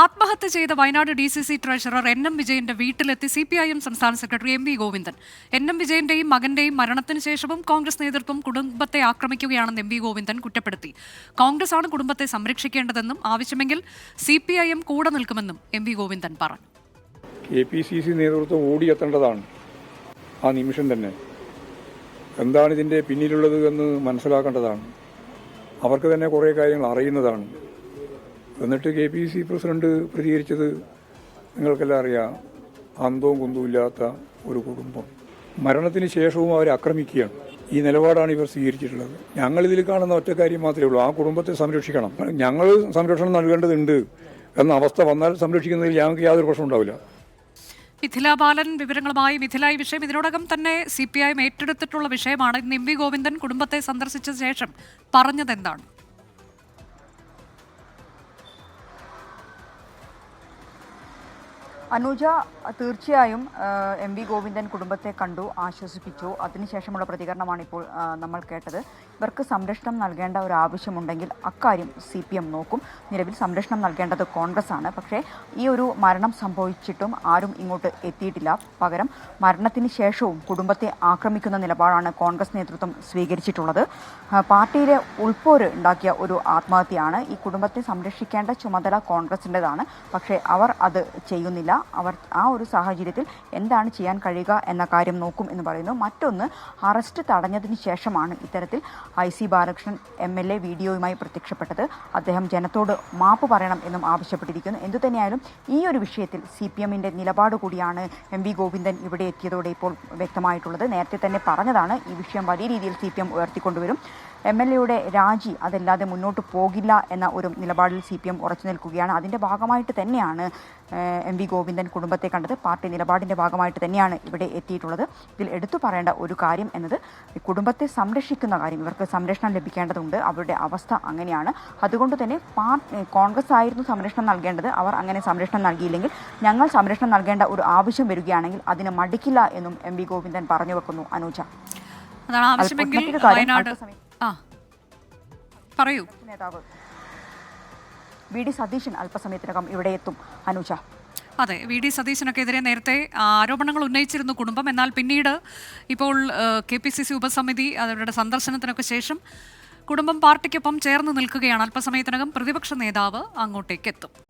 ആത്മഹത്യ ചെയ്ത Wayanad D C C treasurer N M വിജയന്റെ വീട്ടിലെത്തി സി പി ഐ എം സംസ്ഥാന secretary M V Govindan. N M വിജയന്റെയും മകന്റെയും മരണത്തിന് ശേഷവും കോൺഗ്രസ് നേതൃത്വം കുടുംബത്തെ ആക്രമിക്കുകയാണെന്ന് എം വി ഗോവിന്ദൻ കുറ്റപ്പെടുത്തി. കോൺഗ്രസ് ആണ് കുടുംബത്തെ സംരക്ഷിക്കേണ്ടതെന്നും ആവശ്യമെങ്കിൽ സി പി ഐ എം കൂടെ നിൽക്കുമെന്നും എം വി ഗോവിന്ദൻ പറഞ്ഞു. കെ പി സി സി നേതൃത്വം ഓടിയെത്തേണ്ടതാണ്. ആ നിമിഷം തന്നെ. എന്താണ് ഇതിന്റെ പിന്നിലുള്ളത് എന്ന് മനസ്സിലാക്കേണ്ടതാണ്. അവർക്ക് തന്നെ കുറേ കാര്യങ്ങൾ അറിയുന്നതാണ്. എന്നിട്ട് കെ പി സി പ്രസിഡന്റ് പ്രതികരിച്ചത് നിങ്ങൾക്കെല്ലാം അറിയാം. അന്തവും കുന്തവും ഇല്ലാത്ത ഒരു കുടുംബം. മരണത്തിന് ശേഷവും അവരെ ആക്രമിക്കുകയാണ്. ഈ നിലപാടാണ് ഇവർ സ്വീകരിച്ചിട്ടുള്ളത്. ഞങ്ങൾ ഇതിൽ കാണുന്ന ഒറ്റ കാര്യം മാത്രമേ ഉള്ളൂ. ആ കുടുംബത്തെ സംരക്ഷിക്കണം. ഞങ്ങൾ സംരക്ഷണം നൽകേണ്ടതുണ്ട് എന്ന അവസ്ഥ വന്നാൽ സംരക്ഷിക്കുന്നതിൽ ഞങ്ങൾക്ക് യാതൊരു പ്രശ്നം ഉണ്ടാവില്ല. മിഥില ബാലൻ വിവരങ്ങളുമായി മിഥില ഈ വിഷയം ഇതിനോടകം തന്നെ സി പി ഐ ഏറ്റെടുത്തിട്ടുള്ള വിഷയമാണ്. ഇന്ന് എം വി ഗോവിന്ദൻ കുടുംബത്തെ സന്ദർശിച്ച ശേഷം പറഞ്ഞതെന്താണ്? അനുജ തീർച്ചയായും എം വി ഗോവിന്ദൻ കുടുംബത്തെ കണ്ടു ആശ്വസിപ്പിച്ചു. അതിനുശേഷമുള്ള പ്രതികരണമാണ് ഇപ്പോൾ നമ്മൾ കേട്ടത്. ഇവർക്ക് സംരക്ഷണം നൽകേണ്ട ഒരു ആവശ്യമുണ്ടെങ്കിൽ അക്കാര്യം സി പി എം നോക്കും. നിലവിൽ സംരക്ഷണം നൽകേണ്ടത് കോൺഗ്രസ് ആണ് പക്ഷേ ഈ ഒരു മരണം സംഭവിച്ചിട്ടും ആരും ഇങ്ങോട്ട് എത്തിയിട്ടില്ല. പകരം മരണത്തിന് ശേഷവും കുടുംബത്തെ ആക്രമിക്കുന്ന നിലപാടാണ് കോൺഗ്രസ് നേതൃത്വം സ്വീകരിച്ചിട്ടുള്ളത്. പാർട്ടിയിലെ ഉൾപ്പോര് ഉണ്ടാക്കിയ ഒരു ആത്മഹത്യയാണ്. ഈ കുടുംബത്തെ സംരക്ഷിക്കേണ്ട ചുമതല കോൺഗ്രസിന്റെതാണ് പക്ഷേ അവർ അത് ചെയ്യുന്നില്ല. അവർ ആ ഒരു സാഹചര്യത്തിൽ എന്താണ് ചെയ്യാൻ കഴിയുക എന്ന കാര്യം നോക്കും എന്ന് പറയുന്നു. മറ്റൊന്ന് അറസ്റ്റ് തടഞ്ഞതിന് ശേഷമാണ് ഇത്തരത്തിൽ I C Balakrishnan M L A വീഡിയോയുമായി പ്രത്യക്ഷപ്പെട്ടത്. അദ്ദേഹം ജനത്തോട് മാപ്പ് പറയണം എന്നും ആവശ്യപ്പെട്ടിരിക്കുന്നു. എന്തുതന്നെയായാലും ഈ ഒരു വിഷയത്തിൽ സി പി എമ്മിന്റെ നിലപാട് കൂടിയാണ് എം വി ഗോവിന്ദൻ ഇവിടെ എത്തിയതോടെ ഇപ്പോൾ വ്യക്തമായിട്ടുള്ളത്. നേരത്തെ തന്നെ പറഞ്ഞതാണ് ഈ വിഷയം വലിയ രീതിയിൽ സി പി എം ഉയർത്തിക്കൊണ്ടുവരും. എം എൽ എയുടെ രാജി അതല്ലാതെ മുന്നോട്ട് പോകില്ല എന്ന ഒരു നിലപാടിൽ സി പി എം ഉറച്ചു നിൽക്കുകയാണ്. അതിന്റെ ഭാഗമായിട്ട് തന്നെയാണ് എം വി ഗോവിന്ദൻ കുടുംബത്തെ കണ്ടത്. പാർട്ടി നിലപാടിന്റെ ഭാഗമായിട്ട് തന്നെയാണ് ഇവിടെ എത്തിയിട്ടുള്ളത്. ഇതിൽ എടുത്തു പറയേണ്ട ഒരു കാര്യം എന്നത് കുടുംബത്തെ സംരക്ഷിക്കുന്ന കാര്യം. ഇവർക്ക് സംരക്ഷണം ലഭിക്കേണ്ടതുണ്ട്. അവരുടെ അവസ്ഥ അങ്ങനെയാണ്. അതുകൊണ്ട് തന്നെ പാർട്ടി കോൺഗ്രസ് ആയിരുന്നു സംരക്ഷണം നൽകേണ്ടത്. അവർ അങ്ങനെ സംരക്ഷണം നൽകിയില്ലെങ്കിൽ ഞങ്ങൾ സംരക്ഷണം നൽകേണ്ട ഒരു ആവശ്യം വരികയാണെങ്കിൽ അതിന് മടിക്കില്ല എന്നും എം വി ഗോവിന്ദൻ പറഞ്ഞു വെക്കുന്നു. അനുജ. അതാണ് ആവശ്യമെങ്കിൽ ആ. പറയൂ. നേതാവ്. വി ഡി സതീശൻ അല്പസമയത്തിനകം ഇവിടെ എത്തും. അനുജ. അതെ വി ഡി സതീശനൊക്കെതിരെ നേരത്തെ ആരോപണങ്ങൾ ഉന്നയിച്ചിരുന്നു കുടുംബം. എന്നാൽ പിന്നീട് ഇപ്പോൾ കെ പി സി സി ഉപസമിതി അവരുടെ സന്ദർശനത്തിനൊക്കെ ശേഷം കുടുംബം പാർട്ടിക്കൊപ്പം ചേർന്ന് നിൽക്കുകയാണ്. അല്പസമയത്തിനകം പ്രതിപക്ഷ നേതാവ് അങ്ങോട്ടേക്ക് എത്തും